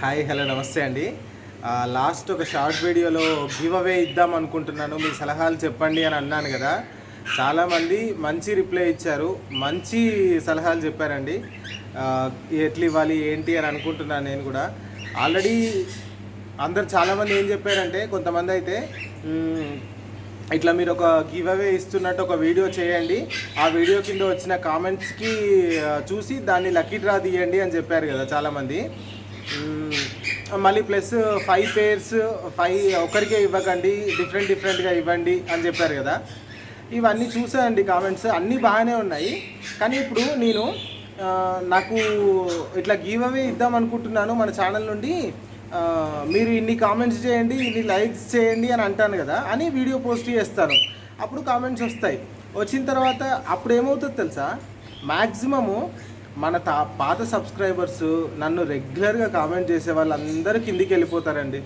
Hi hello నమస్తే అండి. Last ఒక షార్ట్ వీడియోలో గివ్ అవే ఇద్దాం అనుకుంటున్నాను. మీ సలహాలు చెప్పండి అని అన్నాను కదా. చాలామంది మంచి రిప్లై ఇచ్చారు. మంచి సలహాలు చెప్పారండి. ఎట్లు ఎట్లా ఇవ్వాలి ఏంటి అని అనుకుంటున్నాను నేను కూడా. ఆల్రెడీ అందరు చాలామంది ఏం చెప్పారంటే కొంతమంది అయితే ఇట్లా మీరు ఒక గివ్ అవే ఇస్తున్నట్టు ఒక వీడియో చేయండి. ఆ వీడియో కింద వచ్చిన కామెంట్స్కి చూసి దాన్ని లక్కీ డ్రా తీయండి అని చెప్పారు కదా చాలామంది. మళ్ళీ ప్లస్ ఫైవ్ పేర్స్ ఫైవ్ ఒకరికే ఇవ్వకండి డిఫరెంట్ డిఫరెంట్గా ఇవ్వండి అని చెప్పారు కదా. ఇవన్నీ చూసానండి కామెంట్స్. అన్నీ బాగానే ఉన్నాయి. కానీ ఇప్పుడు నేను నాకు ఇట్లా గివ్ అవే ఇద్దాం అనుకుంటున్నాను మన ఛానల్ నుండి. మీరు ఇన్ని కామెంట్స్ చేయండి ఇన్ని లైక్స్ చేయండి అని అంటాను కదా అని వీడియో పోస్ట్ చేస్తాను. అప్పుడు కామెంట్స్ వస్తాయి. వచ్చిన తర్వాత అప్పుడు ఏమవుతుంది తెలుసా? మ్యాక్సిమము మన తా పాత సబ్స్క్రైబర్స్ నన్ను రెగ్యులర్గా కామెంట్ చేసే వాళ్ళందరూ కిందికి వెళ్ళిపోతారండి.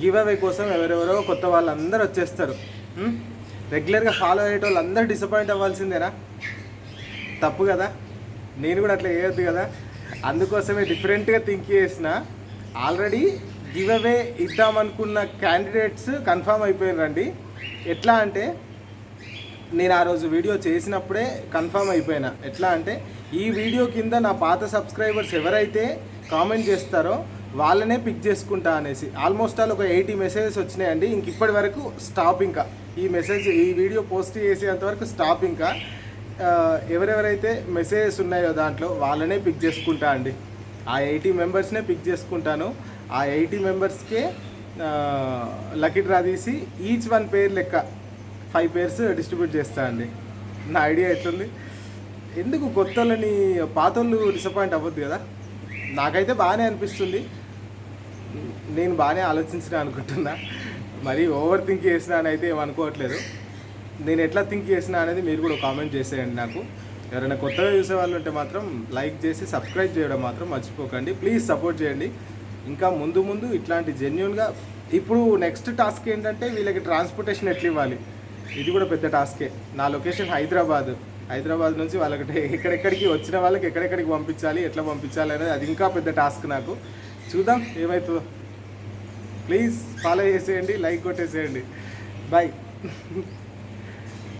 గివ్ అవే కోసం ఎవరెవరో కొత్త వాళ్ళందరూ వచ్చేస్తారు. రెగ్యులర్గా ఫాలో అయ్యే వాళ్ళందరూ డిసప్పాయింట్ అవ్వాల్సిందేనా? తప్పు కదా? నేను కూడా అట్లా చేయొద్దు కదా? అందుకోసమే డిఫరెంట్గా థింక్ చేసిన. ఆల్రెడీ గివ్ అవే ఇద్దామనుకున్న క్యాండిడేట్స్ కన్ఫామ్ అయిపోయినారండి ఎట్లా అంటే నేను ఆ రోజు వీడియో చేసినప్పుడే కన్ఫర్మ్ అయిపోయినా. ఎట్లా అంటే ఈ వీడియో కింద నా పాత సబ్స్క్రైబర్స్ ఎవరైతే కామెంట్ చేస్తారో వాళ్ళనే పిక్ చేసుకుంటా అనేసి. ఆల్మోస్ట్ ఆల్ ఒక ఎయిటీ మెసేజెస్ వచ్చినాయండి. ఇంక ఇప్పటి వరకు స్టాప్ ఇంకా. ఈ మెసేజ్ ఈ వీడియో పోస్ట్ చేసేంత వరకు స్టాప్ ఇంకా. ఎవరెవరైతే మెసేజెస్ ఉన్నాయో దాంట్లో వాళ్ళనే పిక్ చేసుకుంటా అండి. ఆ ఎయిటీ మెంబర్స్నే పిక్ చేసుకుంటాను. ఆ ఎయిటీ మెంబర్స్కే లక్కీ డ్రా తీసి ఈచ్ వన్ పేర్ లెక్క ఫైవ్ పేర్స్ డిస్ట్రిబ్యూట్ చేస్తా అండి. నా ఐడియా ఎట్లుంది? ఎందుకు కొత్త వాళ్ళని పాత వాళ్ళు డిసప్పాయింట్ అవ్వద్దు కదా? నాకైతే బాగానే అనిపిస్తుంది. నేను బాగానే ఆలోచించిన అనుకుంటున్నా. మరి ఓవర్ థింక్ చేసిన అని అయితే ఏమనుకోవట్లేదు నేను ఎట్లా థింక్ చేసిన అనేది మీరు కూడా కామెంట్ చేసేయండి నాకు. ఎవరైనా కొత్తగా చూసే వాళ్ళు ఉంటే మాత్రం లైక్ చేసి సబ్స్క్రైబ్ చేయడం మాత్రం మర్చిపోకండి. ప్లీజ్ సపోర్ట్ చేయండి. ఇంకా ముందు ముందు ఇట్లాంటి జెన్యున్గా ఇప్పుడు నెక్స్ట్ టాస్క్ ఏంటంటే వీళ్ళకి ట్రాన్స్పోర్టేషన్ ఎట్లా ఇవ్వాలి? ఇది కూడా పెద్ద టాస్కే. నా లొకేషన్ హైదరాబాద్. హైదరాబాద్ నుంచి వాళ్ళకి ఎక్కడెక్కడికి వచ్చిన వాళ్ళకి ఎక్కడెక్కడికి పంపించాలి ఎట్లా పంపించాలి అనేది అది ఇంకా పెద్ద టాస్క్ నాకు. చూద్దాం ఏమవుతుందో ప్లీజ్ ఫాలో చేసేయండి లైక్ కొట్టేసేయండి. బాయ్.